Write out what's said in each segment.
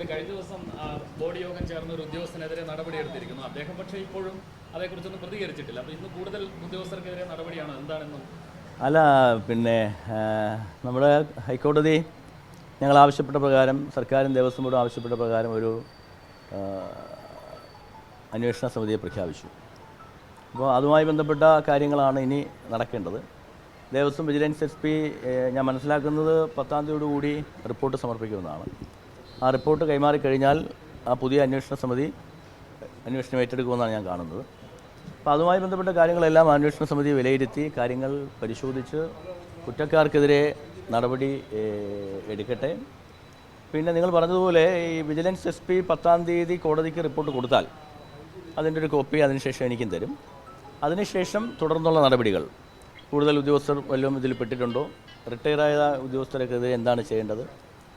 President കഴിഞ്ഞ ദിവസം body യോഗം ചേർന്ന ഒരു ഉദ്യോഗസ്ഥനെതിരെ നടപടിയെടുത്തിരിക്കുന്നു അദ്ദേഹം പക്ഷേ ഇപ്പോഴും അതേക്കുറിച്ചൊന്നും പ്രതികരിച്ചിട്ടില്ല. അപ്പോൾ ഇന്ന് കൂടുതൽ ഉദ്യോഗസ്ഥർക്കെതിരെ നടപടിയാണോ? എന്താണെന്നും അല്ല പിന്നെ നമ്മുടെ ഹൈക്കോടതി ഞങ്ങൾ ആവശ്യപ്പെട്ട പ്രകാരം സർക്കാരും ദേവസ്വം ബോർഡും ആവശ്യപ്പെട്ട പ്രകാരം ഒരു അന്വേഷണ സമിതിയെ പ്രഖ്യാപിച്ചു. അപ്പോൾ അതുമായി ബന്ധപ്പെട്ട കാര്യങ്ങളാണ് ഇനി നടക്കേണ്ടത്. ദേവസ്വം വിജിലൻസ് എസ് പി ഞാൻ മനസ്സിലാക്കുന്നത് പത്താം തീയതിയോടുകൂടി റിപ്പോർട്ട് സമർപ്പിക്കുമെന്നാണ്. ആ റിപ്പോർട്ട് കൈമാറിക്കഴിഞ്ഞാൽ ആ പുതിയ അന്വേഷണ സമിതി അന്വേഷണം ഏറ്റെടുക്കുമെന്നാണ് ഞാൻ കാണുന്നത്. അപ്പോൾ അതുമായി ബന്ധപ്പെട്ട കാര്യങ്ങളെല്ലാം അന്വേഷണ സമിതി വിലയിരുത്തി കാര്യങ്ങൾ പരിശോധിച്ച് കുറ്റക്കാർക്കെതിരെ നടപടി എടുക്കട്ടെ. പിന്നെ നിങ്ങൾ പറഞ്ഞതുപോലെ ഈ വിജിലൻസ് എസ് പി പത്താം തീയതി കോടതിക്ക് റിപ്പോർട്ട് കൊടുത്താൽ അതിന്റെ ഒരു കോപ്പി അതിനുശേഷം എനിക്കും തരും. അതിനുശേഷം തുടർന്നുള്ള നടപടികൾ കൂടുതൽ ഉദ്യോഗസ്ഥർ വല്ലതും ഇതിൽ പെട്ടിട്ടുണ്ടോ? റിട്ടയറായ ഉദ്യോഗസ്ഥർക്കെതിരെ എന്താണ് ചെയ്യേണ്ടത്?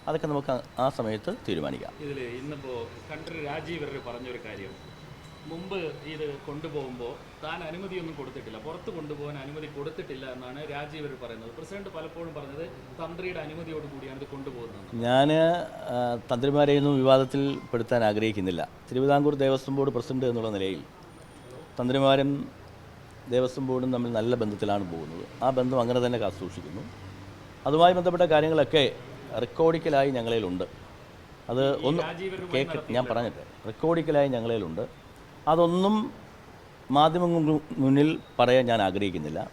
അതൊക്കെ നമുക്ക് ആ- സമയത്ത് തീരുമാനിക്കാം. ഇതിൽ ഇന്നിപ്പോൾ കണ്ടർ രാജീവർ പറഞ്ഞൊരു കാര്യം. മുമ്പ് ഇത് കൊണ്ടുപോകുമ്പോൾ താൻ അനുമതിയൊന്നും കൊടുത്തിട്ടില്ല. പുറത്ത് കൊണ്ടുപോകാൻ അനുമതി കൊടുത്തിട്ടില്ല എന്നാണ് രാജീവർ പറയുന്നത്. പ്രസിഡന്റ് പലപ്പോഴും പറഞ്ഞത് തന്ത്രിയുടെ അനുമതിയോട് കൂടിയാണ് ഇത് കൊണ്ടുപോകുന്നത് ഞാൻ തന്ത്രിമാരെയൊന്നും വിവാദത്തിൽ പെടുത്താൻ ആഗ്രഹിക്കുന്നില്ല. തിരുവിതാംകൂർ ദേവസ്വം ബോർഡ് പ്രസിഡന്റ് എന്നുള്ള നിലയിൽ തന്ത്രിമാരും ദേവസ്വം ബോർഡും തമ്മിൽ നല്ല ബന്ധത്തിലാണ് പോകുന്നത്. ആ ബന്ധം അങ്ങനെ തന്നെ കാത്തു സൂക്ഷിക്കുന്നു അതുമായി ബന്ധപ്പെട്ട കാര്യങ്ങളൊക്കെ റെക്കോർഡിക്കലായി ഞങ്ങളിലുണ്ട്. അത് ഒന്ന് കേക്ക് ഞാൻ പറഞ്ഞിട്ട് റെക്കോർഡിക്കലായി ഞങ്ങളിലുണ്ട്. അതൊന്നും മാധ്യമങ്ങൾക്ക് മുന്നിൽ പറയാൻ ഞാൻ ആഗ്രഹിക്കുന്നില്ല.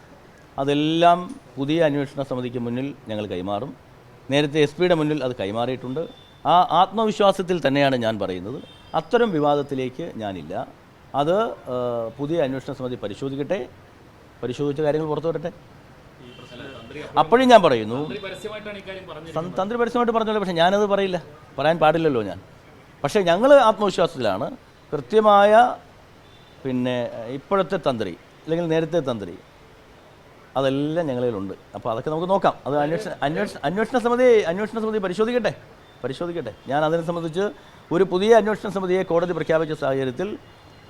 അതെല്ലാം പുതിയ അന്വേഷണ സമിതിക്ക് മുന്നിൽ ഞങ്ങൾ കൈമാറും. നേരത്തെ എസ് പിയുടെ മുന്നിൽ അത് കൈമാറിയിട്ടുണ്ട്. ആ ആത്മവിശ്വാസത്തിൽ തന്നെയാണ് ഞാൻ പറയുന്നത്. അത്തരം വിവാദത്തിലേക്ക് ഞാനില്ല. അത് പുതിയ അന്വേഷണ സമിതി പരിശോധിക്കട്ടെ. പരിശോധിച്ച കാര്യങ്ങൾ പുറത്തു വരട്ടെ അപ്പോഴും ഞാൻ പറയുന്നു തന്ത്രി പരസ്യമായിട്ട് പറഞ്ഞല്ലോ പക്ഷേ ഞാനത് പറയില്ല. പറയാൻ പാടില്ലല്ലോ ഞാൻ. പക്ഷേ ഞങ്ങൾ ആത്മവിശ്വാസത്തിലാണ്. കൃത്യമായ പിന്നെ ഇപ്പോഴത്തെ തന്ത്രി അല്ലെങ്കിൽ നേരത്തെ തന്ത്രി അതെല്ലാം ഞങ്ങളിലുണ്ട്. അപ്പോൾ അതൊക്കെ നമുക്ക് നോക്കാം. അത് അന്വേഷണ അന്വേഷണ അന്വേഷണ സമിതി അന്വേഷണ സമിതി പരിശോധിക്കട്ടെ? പരിശോധിക്കട്ടെ? ഞാൻ അതിനെ സംബന്ധിച്ച് ഒരു പുതിയ അന്വേഷണ സമിതിയെ കോടതി പ്രഖ്യാപിച്ച സാഹചര്യത്തിൽ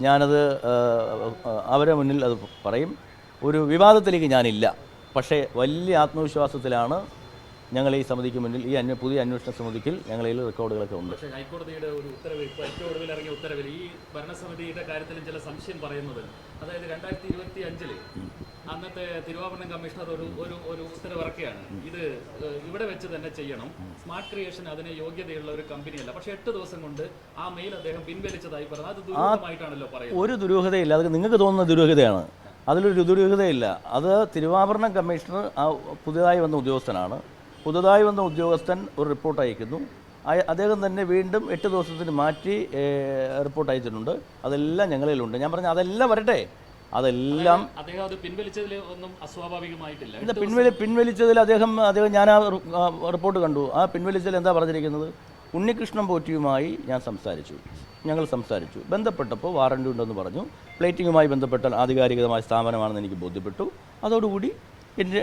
ഞാനത് അവരെ മുന്നിൽ അത് പറയും. ഒരു വിവാദത്തിലേക്ക് ഞാനില്ല. പക്ഷേ വലിയ ആത്മവിശ്വാസത്തിലാണ് ഞങ്ങൾ ഈ സമിതിക്ക് മുന്നിൽ ഈ അന്വ പുതിയ അന്വേഷണ സമിതിക്ക് ഞങ്ങളിൽ റെക്കോർഡുകളൊക്കെ ഉണ്ട്. പക്ഷേ ഹൈക്കോടതിയുടെ ഒരു ഉത്തരവ് ഇപ്പോൾ ഏറ്റവും ഒടുവിൽ ഇറങ്ങിയ ഉത്തരവിൽ ഈ ഭരണസമിതിയുടെ കാര്യത്തിലും ചില സംശയം പറയുന്നത്. അതായത് രണ്ടായിരത്തി ഇരുപത്തി അഞ്ചിൽ അന്നത്തെ തിരുവാഭരണം കമ്മീഷണർ ഒരു ഒരു ഒരു ഉത്തരവിറക്കുകയാണ് ഇത് ഇവിടെ വെച്ച് തന്നെ ചെയ്യണം. സ്മാർട്ട് ക്രിയേഷൻ അതിന് യോഗ്യതയുള്ള ഒരു കമ്പനിയല്ല. പക്ഷേ എട്ട് ദിവസം കൊണ്ട് ആ മെയിൽ അദ്ദേഹം പിൻവലിച്ചതായി പറഞ്ഞത് അത് ദുരൂഹമായിട്ടാണല്ലോ പറയുന്നത്. ഒരു ദുരൂഹതയില്ല. അത് നിങ്ങൾക്ക് തോന്നുന്ന ദുരൂഹതയാണ്. അതിലൊരു ദുരൂഹതയില്ല അത് തിരുവാഭരണ കമ്മീഷണർ ആ പുതിയതായി വന്ന ഉദ്യോഗസ്ഥനാണ്. പുതുതായി വന്ന ഉദ്യോഗസ്ഥൻ ഒരു റിപ്പോർട്ട് അയക്കുന്നു. അദ്ദേഹം തന്നെ വീണ്ടും എട്ട് ദിവസത്തിന് മാറ്റി റിപ്പോർട്ട് അയച്ചിട്ടുണ്ട്. അതെല്ലാം ഞങ്ങളിലുണ്ട്. ഞാൻ പറഞ്ഞു അതെല്ലാം വരട്ടെ. അതെല്ലാം അദ്ദേഹം അത് പിൻവലിച്ചതിൽ ഒന്നും അസ്വാഭാവികമായിട്ടില്ല. ഇത് പിൻവലി പിൻവലിച്ചതിൽ അദ്ദേഹം അദ്ദേഹം ഞാൻ ആ റിപ്പോർട്ട് കണ്ടു. ആ പിൻവലിച്ചതിൽ എന്താ പറഞ്ഞിരിക്കുന്നത്? ഉണ്ണികൃഷ്ണൻ പോറ്റിയുമായി ഞാൻ സംസാരിച്ചു. ഞങ്ങൾ സംസാരിച്ചു. ബന്ധപ്പെട്ടപ്പോൾ വാറണ്ടി ഉണ്ടെന്ന് പറഞ്ഞു. പ്ലേറ്റിങ്ങുമായി ബന്ധപ്പെട്ട ആധികാരികമായ സ്ഥാപനമാണെന്ന് എനിക്ക് ബോധ്യപ്പെട്ടു. അതോടുകൂടി എന്റെ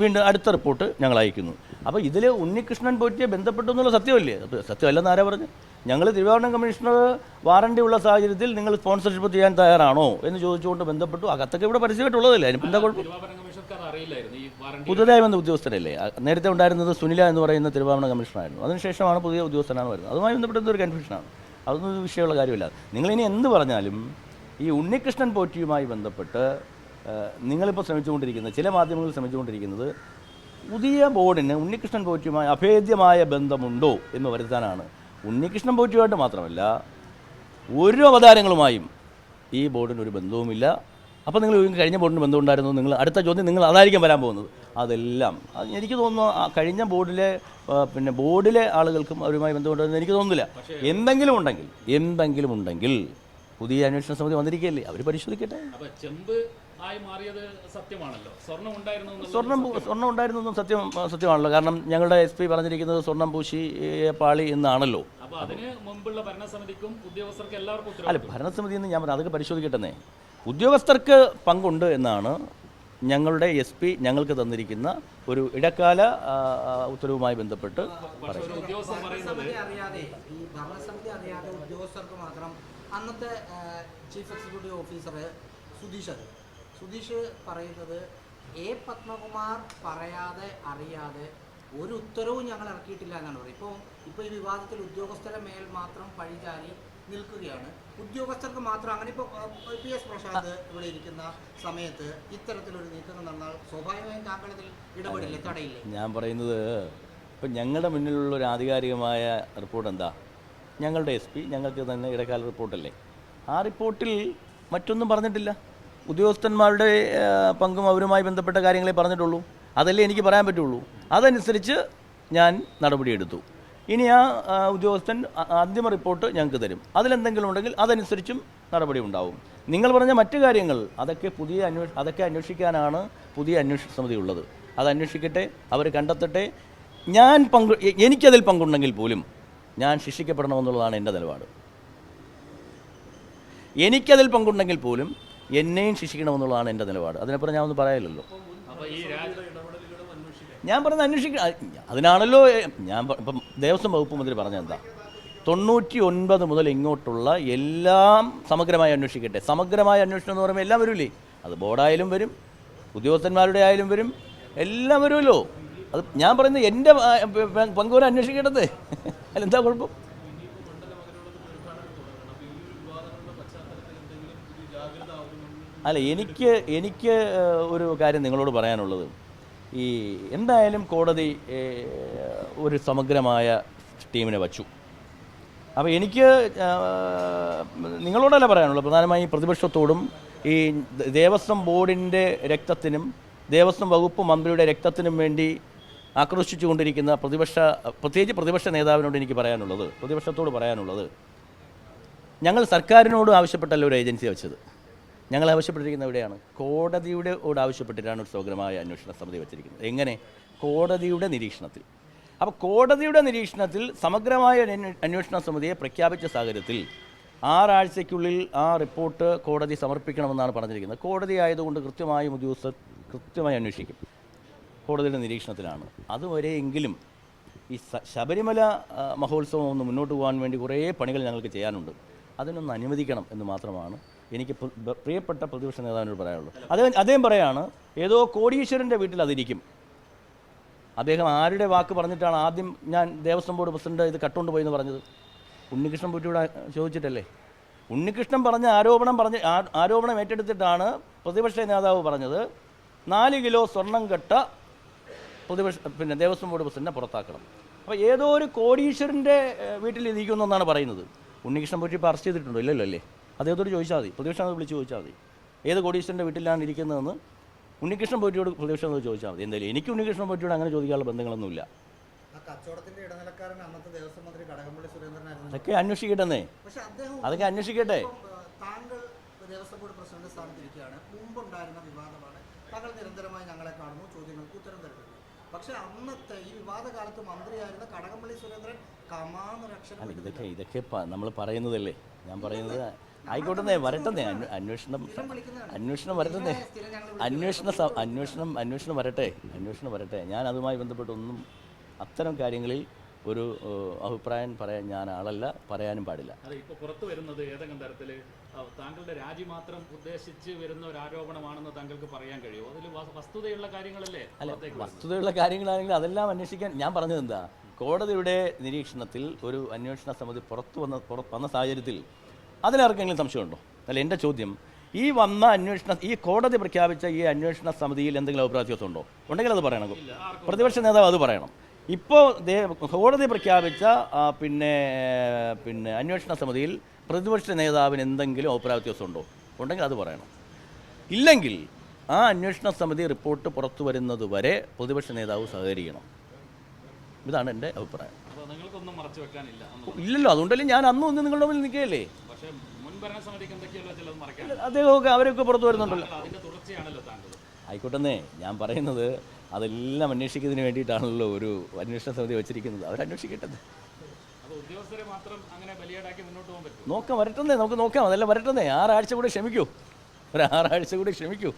വീണ്ടും അടുത്ത റിപ്പോർട്ട് ഞങ്ങൾ അയക്കുന്നു. അപ്പോൾ ഇതിൽ ഉണ്ണികൃഷ്ണൻ പോറ്റിയെ ബന്ധപ്പെട്ടു എന്നുള്ള സത്യമല്ലേ? സത്യമല്ലെന്ന് ആരാ പറഞ്ഞു? ഞങ്ങൾ തിരുവാഭരണം കമ്മീഷണർ വാറണ്ടി ഉള്ള സാഹചര്യത്തിൽ നിങ്ങൾ സ്പോൺസർഷിപ്പ് ചെയ്യാൻ തയ്യാറാണോ എന്ന് ചോദിച്ചുകൊണ്ട് ബന്ധപ്പെട്ടു. ആ കത്തൊക്കെ ഇവിടെ പരസ്യമായിട്ടുള്ളതല്ലേ അതിനിപ്പോൾ എന്താ കുഴപ്പം? പുതുതായി വന്ന ഉദ്യോഗസ്ഥരല്ലേ നേരത്തെ ഉണ്ടായിരുന്നത് സുനില എന്ന് പറയുന്ന തിരുവാഭരണ കമ്മീഷണറായിരുന്നു. അതിനുശേഷമാണ് പുതിയ ഉദ്യോഗസ്ഥനാണ് വരുന്നത്. അതുമായി ബന്ധപ്പെട്ട ഒരു കൺഫ്യൂഷനാണ് അതൊന്നും ഒരു വിഷയമുള്ള കാര്യമില്ല. നിങ്ങളിനി എന്ത് പറഞ്ഞാലും ഈ ഉണ്ണികൃഷ്ണൻ പോറ്റിയുമായി ബന്ധപ്പെട്ട് നിങ്ങളിപ്പോൾ ശ്രമിച്ചുകൊണ്ടിരിക്കുന്നത് ചില മാധ്യമങ്ങൾ ശ്രമിച്ചുകൊണ്ടിരിക്കുന്നത് പുതിയ ബോർഡിന് ഉണ്ണികൃഷ്ണൻ പോറ്റിയുമായി അഭേദ്യമായ ബന്ധമുണ്ടോ എന്ന് വരുത്താനാണ്. ഉണ്ണികൃഷ്ണൻ പോറ്റിയുമായിട്ട് മാത്രമല്ല ഒരു അവതാരങ്ങളുമായും ഈ ബോർഡിന് ഒരു ബന്ധവുമില്ല. അപ്പോൾ നിങ്ങൾ കഴിഞ്ഞ ബോർഡിന് ബന്ധമുണ്ടായിരുന്നു. നിങ്ങൾ അടുത്ത ചോദ്യം നിങ്ങൾ അതായിരിക്കും വരാൻ പോകുന്നത്. അതെല്ലാം. അത് എനിക്ക് തോന്നുന്നു ആ കഴിഞ്ഞ ബോർഡിലെ പിന്നെ ബോർഡിലെ ആളുകൾക്കും അവരുമായി ബന്ധമുണ്ടെന്ന് എനിക്ക് തോന്നുന്നില്ല. എന്തെങ്കിലും ഉണ്ടെങ്കിൽ എന്തെങ്കിലും ഉണ്ടെങ്കിൽ പുതിയ അന്വേഷണ സമിതി വന്നിരിക്കുകയല്ലേ? അവർ പരിശോധിക്കട്ടെ. സ്വർണം സ്വർണം ഉണ്ടായിരുന്നതും സത്യം. സത്യമാണല്ലോ. കാരണം ഞങ്ങളുടെ എസ് പി പറഞ്ഞിരിക്കുന്നത് സ്വർണം പൂശി പാളി എന്നാണല്ലോ. അല്ല ഭരണസമിതി എന്ന് ഞാൻ പറഞ്ഞു അതൊക്കെ പരിശോധിക്കട്ടെ ഉദ്യോഗസ്ഥർക്ക് പങ്കുണ്ട് എന്നാണ് ഞങ്ങളുടെ എസ് പി ഞങ്ങൾക്ക് തന്നിരിക്കുന്ന ഒരു ഇടക്കാല ഉത്തരവുമായി ബന്ധപ്പെട്ട് അന്നത്തെ chief executive officer Sudheesh Sudheesh പറയുന്നത് എ പത്മകുമാർ പറയാതെ അറിയാതെ ഒരു ഉത്തരവും ഞങ്ങൾ ഇറക്കിയിട്ടില്ല എന്നാണ് പറയുന്നത്. ഇപ്പോൾ ഇപ്പോൾ ഈ വിവാദത്തിൽ ഉദ്യോഗസ്ഥരെ മേൽ മാത്രം പഴിചാരി നിൽക്കുകയാണ്. ഉദ്യോഗസ്ഥർക്ക് മാത്രം അങ്ങനെ ഇപ്പോൾ പി എസ് പ്രസാദ് ഇവിടെ ഇരിക്കുന്ന സമയത്ത് ഇത്തരത്തിലൊരു നീക്കം നടന്നാൽ സ്വാഭാവികമായും താങ്കൾ ഇടപെടില്ല ഇടപെടില്ലേ തടയില്ലേ? ഞാൻ പറയുന്നത് ഇപ്പം ഞങ്ങളുടെ മുന്നിലുള്ള ഒരു ആധികാരികമായ റിപ്പോർട്ട് എന്താ? ഞങ്ങളുടെ എസ് പി ഞങ്ങൾക്ക് തന്നെ ഇടക്കാല റിപ്പോർട്ടല്ലേ? ആ റിപ്പോർട്ടിൽ മറ്റൊന്നും പറഞ്ഞിട്ടില്ല. ഉദ്യോഗസ്ഥന്മാരുടെ പങ്കും അവരുമായി ബന്ധപ്പെട്ട കാര്യങ്ങളെ പറഞ്ഞിട്ടുള്ളൂ. അതല്ലേ എനിക്ക് പറയാൻ പറ്റുള്ളൂ. അതനുസരിച്ച് ഞാൻ നടപടിയെടുത്തു. ഇനി ആ ഉദ്യോഗസ്ഥൻ അന്തിമ റിപ്പോർട്ട് ഞങ്ങൾക്ക് തരും. അതിലെന്തെങ്കിലും ഉണ്ടെങ്കിൽ അതനുസരിച്ചും നടപടി ഉണ്ടാവും. നിങ്ങൾ പറഞ്ഞ മറ്റു കാര്യങ്ങൾ അതൊക്കെ പുതിയ അന്വേഷ അതൊക്കെ അന്വേഷിക്കാനാണ് പുതിയ അന്വേഷണ സമിതി ഉള്ളത്. അത് അന്വേഷിക്കട്ടെ അവർ കണ്ടെത്തട്ടെ. ഞാൻ പങ്കു എനിക്കതിൽ പങ്കുണ്ടെങ്കിൽ പോലും ഞാൻ ശിക്ഷിക്കപ്പെടണമെന്നുള്ളതാണ് എന്റെ നിലപാട്. എനിക്കതിൽ പങ്കുണ്ടെങ്കിൽ പോലും എന്നെയും ശിക്ഷിക്കണമെന്നുള്ളതാണ് എന്റെ നിലപാട്. അതിനപ്പുറം ഞാൻ ഒന്നും പറയാനില്ലല്ലോ. ഞാൻ പറഞ്ഞത് അന്വേഷിക്കണം അതിനാണല്ലോ ഞാൻ ഇപ്പം ദേവസ്വം വകുപ്പ് മന്ത്രി പറഞ്ഞ എന്താ? തൊണ്ണൂറ്റി ഒൻപത് മുതൽ ഇങ്ങോട്ടുള്ള എല്ലാം സമഗ്രമായി അന്വേഷിക്കട്ടെ. സമഗ്രമായ അന്വേഷണം എന്ന് പറയുമ്പോൾ എല്ലാം വരില്ലേ അത് ബോർഡായാലും വരും ഉദ്യോഗസ്ഥന്മാരുടെ ആയാലും വരും എല്ലാം വരുമല്ലോ. അത് ഞാൻ പറയുന്നത് എന്റെ പങ്കുവരെ അന്വേഷിക്കേണ്ടത്. അതിലെന്താ കുഴപ്പം? അല്ല എനിക്ക് എനിക്ക് ഒരു കാര്യം നിങ്ങളോട് പറയാനുള്ളത്. ഈ എന്തായാലും കോടതി ഒരു സമഗ്രമായ ടീമിനെ വച്ചു. അപ്പോൾ എനിക്ക് നിങ്ങളോടല്ല പറയാനുള്ളത് പ്രധാനമായും പ്രതിപക്ഷത്തോടും ഈ ദേവസ്വം ബോർഡിന്റെ രക്തത്തിനും ദേവസ്വം വകുപ്പ് മന്ത്രിയുടെ രക്തത്തിനും വേണ്ടി ആക്രോശിച്ചുകൊണ്ടിരിക്കുന്ന പ്രതിപക്ഷ പ്രത്യേകിച്ച് പ്രതിപക്ഷ നേതാവിനോട് എനിക്ക് പറയാനുള്ളത് പ്രതിപക്ഷത്തോട് പറയാനുള്ളത് ഞങ്ങൾ സർക്കാരിനോട് ആവശ്യപ്പെട്ടല്ല ഒരു ഏജൻസി വെച്ചത്. ഞങ്ങൾ ആവശ്യപ്പെട്ടിരിക്കുന്നത് എവിടെയാണ്? കോടതിയുടെ ഓട് ആവശ്യപ്പെട്ടിട്ടാണ് ഒരു സമഗ്രമായ അന്വേഷണ സമിതി വെച്ചിരിക്കുന്നത്. എങ്ങനെ? കോടതിയുടെ നിരീക്ഷണത്തിൽ. അപ്പോൾ കോടതിയുടെ നിരീക്ഷണത്തിൽ സമഗ്രമായ അന്വേഷണ സമിതിയെ പ്രഖ്യാപിച്ച സാഹചര്യത്തിൽ ആറാഴ്ചയ്ക്കുള്ളിൽ ആ റിപ്പോർട്ട് കോടതി സമർപ്പിക്കണമെന്നാണ് പറഞ്ഞിരിക്കുന്നത്. കോടതി ആയതുകൊണ്ട് കൃത്യമായും ഉദ്യോഗസ്ഥർ കൃത്യമായി അന്വേഷിക്കും. കോടതിയുടെ നിരീക്ഷണത്തിലാണ്. അതുവരെയെങ്കിലും ഈ ശബരിമല മഹോത്സവം ഒന്ന് മുന്നോട്ട് പോകാൻ വേണ്ടി കുറേ പണികൾ ഞങ്ങൾക്ക് ചെയ്യാനുണ്ട്. അതിനൊന്ന് അനുവദിക്കണം എന്ന് മാത്രമാണ് എനിക്ക് പ്രിയപ്പെട്ട പ്രതിപക്ഷ നേതാവിനോട് പറയാനുള്ളൂ. അദ്ദേഹം അദ്ദേഹം പറയാണ് ഏതോ കോടീശ്വരന്റെ വീട്ടിൽ അതിരിക്കും അദ്ദേഹം ആരുടെ വാക്ക് പറഞ്ഞിട്ടാണ് ആദ്യം ഞാൻ ദേവസ്വം ബോർഡ് പ്രസിഡന്റ് ഇത് കട്ടുകൊണ്ട് പോയി എന്ന് പറഞ്ഞത്? ഉണ്ണികൃഷ്ണൻ പുറ്റിയുടെ ചോദിച്ചിട്ടല്ലേ? ഉണ്ണികൃഷ്ണൻ പറഞ്ഞ ആരോപണം പറഞ്ഞ് ആരോപണം ഏറ്റെടുത്തിട്ടാണ് പ്രതിപക്ഷ നേതാവ് പറഞ്ഞത്. നാല് കിലോ സ്വർണം കെട്ട പ്രതിപക്ഷ പിന്നെ ദേവസ്വം ബോർഡ് പ്രസിഡന്റിനെ പുറത്താക്കണം. അപ്പോൾ ഏതോ ഒരു കോടീശ്വരന്റെ വീട്ടിൽ ഇരിക്കുന്നു എന്നാണ് പറയുന്നത്. ഉണ്ണികൃഷ്ണൻ പുറ്റി ഇപ്പോൾ അറസ്റ്റ് ചെയ്തിട്ടുണ്ടോ? ഇല്ലല്ലോ അല്ലേ? അദ്ദേഹത്തോട് ചോദിച്ചാൽ മതി. പ്രതിപക്ഷം വിളിച്ച് ചോദിച്ചാൽ മതി. ഏത് കോടീശ്വരന്റെ വീട്ടിലാണ് ഇരിക്കുന്നതെന്ന് ഉണ്ണികൃഷ്ണൻ പൊറ്റിയോട് പ്രതിപക്ഷം ചോദിച്ചാൽ മതി. എന്തായാലും എനിക്ക് ഉണ്ണികൃഷ്ണൻ പൊറ്റിയോട് അങ്ങനെ ചോദിക്കാനുള്ള ബന്ധങ്ങളൊന്നുമില്ല. അതൊക്കെ അന്വേഷിക്കട്ടെന്നേ. അതൊക്കെ അന്വേഷിക്കട്ടെ. താങ്കൾ ദേവസ്വം ബോർഡ് പ്രസിഡന്റ് സ്ഥാനത്തിരിക്കുകയാണ്. മുമ്പുണ്ടായിരുന്ന വിവാദമാണ്. താങ്കൾ നിരന്തരമായി ഞങ്ങളെ കാണുന്നു ചോദ്യങ്ങൾക്ക് ഉത്തരം തരുന്നു പക്ഷേ അന്നത്തെ ഈ മന്ത്രിയായിരുന്ന കടകംപള്ളി സുരേന്ദ്രൻ ഇതൊക്കെ ഇതൊക്കെ നമ്മൾ പറയുന്നതല്ലേ. ഞാൻ പറയുന്നത് ആയിക്കോട്ടെ വരട്ടെന്നേ. അന്വേ- അന്വേഷണം അന്വേഷണം വരട്ടെന്നേ. അന്വേഷണ അന്വേഷണം അന്വേഷണം വരട്ടെ. അന്വേഷണം വരട്ടെ. ഞാൻ അതുമായി ബന്ധപ്പെട്ടൊന്നും അത്തരം കാര്യങ്ങളിൽ ഒരു അഭിപ്രായം പറയാൻ ഞാൻ ആളല്ല പറയാനും പാടില്ല. അത് പുറത്തു വരുന്നത് ഏതെങ്കിലും തരത്തിൽ താങ്കളുടെ രാജി മാത്രം ഉദ്ദേശിച്ച് വരുന്ന ഒരു ആരോപണമാണെന്ന് താങ്കൾക്ക് പറയാൻ കഴിയുമോ? അതിൽ വസ്തുതയുള്ള കാര്യങ്ങളല്ലേ പുറത്തേക്ക് വസ്തുതയുള്ള കാര്യങ്ങളാണെങ്കിൽ അതെല്ലാം അന്വേഷിക്കാൻ ഞാൻ പറഞ്ഞത് എന്താ? കോടതിയുടെ നിരീക്ഷണത്തിൽ ഒരു അന്വേഷണ സമിതി പുറത്തു വന്ന വന്ന സാഹചര്യത്തിൽ അതിലാർക്കെങ്കിലും സംശയമുണ്ടോ? അല്ല എന്റെ ചോദ്യം ഈ വന്ന അന്വേഷണ ഈ കോടതി പ്രഖ്യാപിച്ച ഈ അന്വേഷണ സമിതിയിൽ എന്തെങ്കിലും അഭിപ്രായ വ്യത്യാസം ഉണ്ടോ? ഉണ്ടെങ്കിൽ അത് പറയണം. പ്രതിപക്ഷ നേതാവ് അത് പറയണം. ഇപ്പോൾ കോടതി പ്രഖ്യാപിച്ച പിന്നെ പിന്നെ അന്വേഷണ സമിതിയിൽ പ്രതിപക്ഷ നേതാവിന് എന്തെങ്കിലും അഭിപ്രായ വ്യത്യാസം ഉണ്ടോ? ഉണ്ടെങ്കിൽ അത് പറയണം. ഇല്ലെങ്കിൽ ആ അന്വേഷണ സമിതി റിപ്പോർട്ട് പുറത്തു വരുന്നത് വരെ പ്രതിപക്ഷ നേതാവ് സഹകരിക്കണം. ഇതാണ് എന്റെ അഭിപ്രായം. ഇല്ലല്ലോ അതുകൊണ്ടല്ലേ ഞാൻ അന്നും ഒന്ന് നിങ്ങളുടെ മുന്നിൽ നിൽക്കുകയല്ലേ? അദ്ദേഹമൊക്കെ അവരൊക്കെ പുറത്തു വരുന്നുണ്ടല്ലോ. ആയിക്കോട്ടെന്നേ ഞാൻ പറയുന്നത് അതെല്ലാം അന്വേഷിക്കുന്നതിന് വേണ്ടിയിട്ടാണല്ലോ ഒരു അന്വേഷണ സമിതി വെച്ചിരിക്കുന്നത്. അവരന്വേഷിക്കട്ടെ അപ്പൊ ഉദ്യോഗസ്ഥരെ മാത്രം അങ്ങനെ ബലിയാടാക്കി മുന്നോട്ട് പോകാൻ പറ്റും നോക്കാം വരട്ടെന്നേ നമുക്ക് നോക്കാം. അതെല്ലാം വരട്ടെന്നേ. ആറാഴ്ച കൂടി ക്ഷമിക്കൂ. ഒരു ആറാഴ്ച കൂടി ക്ഷമിക്കൂ.